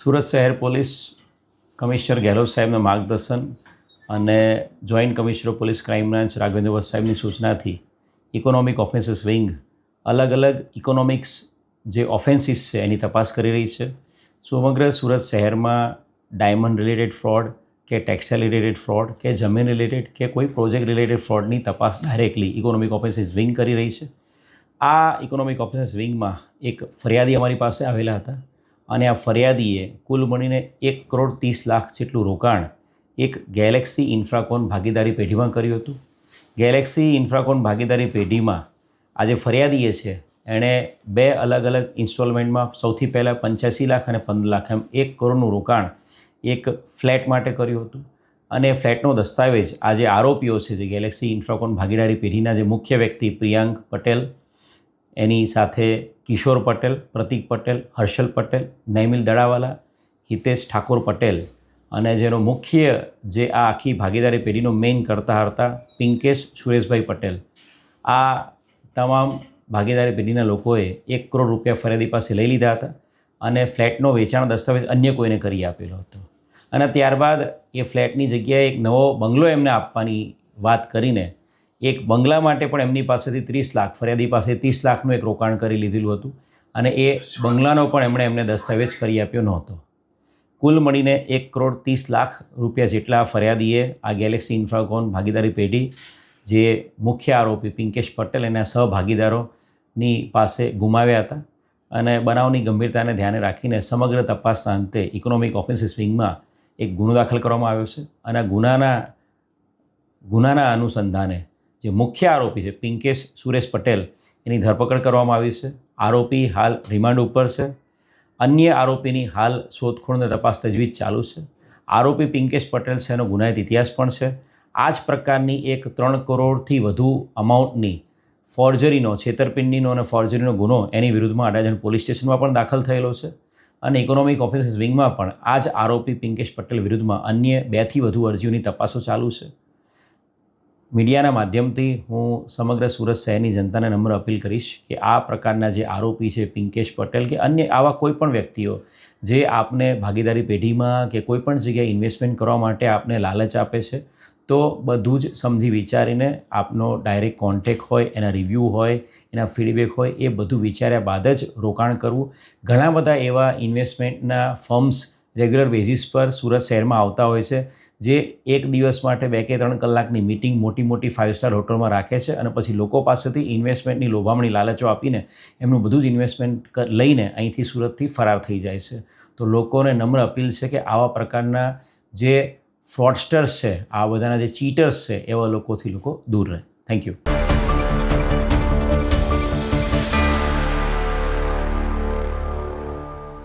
સુરત શહેર police commissioner Gehlot સાહેબના માર્ગદર્શન અને joint commissioner police crime branch Raghavendra વસ સાહેબની સૂચનાથી ઇકોનોમિક ઓફેન્સીસ વિંગ અલગ અલગ ઇકોનોમિક્સ જે ઓફેન્સીસ છે એની તપાસ કરી રહી છે. સમગ્ર સુરત શહેરમાં ડાયમંડ રિલેટેડ ફ્રોડ કે ટેક્સટાઇલ રિલેટેડ ફ્રોડ કે જમીન રિલેટેડ કે કોઈ પ્રોજેક્ટ રિલેટેડ ફ્રોડની તપાસ ડાયરેક્ટલી ઇકોનોમિક ઓફેન્સીસ વિંગ કરી રહી છે. આ ઇકોનોમિક ઓફેન્સીસ વિંગમાં એક ફરિયાદી અમારી પાસે આવેલા હતા. અને આ ફરિયાદીએ કુલ મળીને એક કરોડ ત્રીસ લાખ જેટલું રોકાણ એક ગેલેક્સી ઇન્ફ્રાકોન ભાગીદારી પેઢીમાં કર્યું હતું. ગેલેક્સી ઇન્ફ્રાકોન ભાગીદારી પેઢીમાં આજે ફરિયાદીએ છે, એણે બે અલગ અલગ ઇન્સ્ટોલમેન્ટમાં સૌથી પહેલાં પંચ્યાસી લાખ અને પંદર લાખ એમ એક કરોડનું રોકાણ એક ફ્લેટ માટે કર્યું હતું. અને ફ્લેટનો દસ્તાવેજ આજે આરોપીઓ છે, જે ગેલેક્સી ઇન્ફ્રાકોન ભાગીદારી પેઢીના જે મુખ્ય વ્યક્તિ પ્રિયાંક પટેલ એની સાથે કિશોર પટેલ, પ્રતિક પટેલ, હર્ષલ પટેલ, નૈમિલ દડાવાલા, હિતેશ ઠાકોર પટેલ અને જેનો મુખ્ય જે આ આખી ભાગીદારી પેઢીનો મેઇન કરતા હતા, પિંકેશ સુરેશભાઈ પટેલ. આ તમામ ભાગીદારી પેઢીના લોકોએ એક કરોડ રૂપિયા ફરિયાદી પાસે લઈ લીધા હતા અને ફ્લેટનો વેચાણ દસ્તાવેજ અન્ય કોઈને કરી આપેલો હતો. અને ત્યારબાદ એ ફ્લેટની જગ્યાએ એક નવો બંગલો એમને આપવાની વાત કરીને એક બંગલા માટે પણ એમની પાસેથી ત્રીસ લાખ ફરિયાદી પાસે ત્રીસ લાખનું એક રોકાણ કરી લીધેલું હતું અને એ બંગલાનો પણ એમણે એમને દસ્તાવેજ કરી આપ્યો નહોતો. કુલ મળીને એક કરોડ ત્રીસ લાખ રૂપિયા જેટલા ફરિયાદીએ આ ગેલેક્સી ઇન્ફ્રાકોન ભાગીદારી પેઢી જે મુખ્ય આરોપી પિંકેશ પટેલ એના સહભાગીદારોની પાસે ગુમાવ્યા હતા અને બનાવની ગંભીરતાને ધ્યાને રાખીને સમગ્ર તપાસના અંતે ઇકોનોમિક ઓફેન્સીસ વિંગમાં એક ગુનો દાખલ કરવામાં આવ્યો છે અને ગુનાના ગુનાના અનુસંધાને જે મુખ્ય આરોપી છે, પિંકેશ સુરેશ પટેલ, એની ધરપકડ કરવામાં આવી છે. આરોપી હાલ રિમાન્ડ ઉપર છે. અન્ય આરોપીની હાલ શોધખોળને તપાસ તજવીજ ચાલુ છે. આરોપી પિંકેશ પટેલ છે, એનો ગુનાહિત ઇતિહાસ પણ છે. આ જ પ્રકારની એક ત્રણ કરોડથી વધુ અમાઉન્ટની ફોર્જરીનો, છેતરપિંડીનો અને ફોર્જરીનો ગુનો એની વિરુદ્ધમાં અડાજણ પોલીસ સ્ટેશનમાં પણ દાખલ થયેલો છે અને ઇકોનોમિક ઓફિસર્સ વિંગમાં પણ આ જ આરોપી પિંકેશ પટેલ વિરુદ્ધમાં અન્ય બેથી વધુ અરજીઓની તપાસો ચાલુ છે. મીડિયાના માધ્યમથી હું સમગ્ર સુરત શહેરની જનતાને નમ્ર અપીલ કરીશ કે આ પ્રકારના જે આરોપી છે પિંકેશ પટેલ કે અન્ય આવા કોઈ પણ વ્યક્તિઓ જે આપને ભાગીદારી પેઢીમાં કે કોઈ પણ જગ્યાએ ઇન્વેસ્ટમેન્ટ કરવા માટે આપને લાલચ આપે છે, તો બધું જ સમજી વિચારીને આપનો ડાયરેક્ટ કોન્ટેક હોય, એના રિવ્યૂ હોય, એના ફીડબેક હોય, એ બધું વિચાર્યા બાદ જ રોકાણ કરવું. ઘણા બધા એવા ઇન્વેસ્ટમેન્ટના ફર્મ્સ રેગ્યુલર બેઝિસ પર સુરત શહેરમાં આવતા હોય છે. જે એક દિવસ માટે બે કે ત્રણ કલાકની મિટિંગ મોટી મોટી ફાઇવ સ્ટાર હોટલમાં રાખે છે અને પછી લોકો પાસેથી ઇન્વેસ્ટમેન્ટની લોભામણી લાલચો આપીને એમનું બધું જ ઇન્વેસ્ટમેન્ટ લઈને અહીંથી સુરતથી ફરાર થઈ જાય છે. તો લોકોને નમ્ર અપીલ છે કે આવા પ્રકારના જે ફ્રોડસ્ટર્સ છે, આ બધાના જે ચીટર્સ છે, એવા લોકોથી લોકો દૂર રહે. Thank you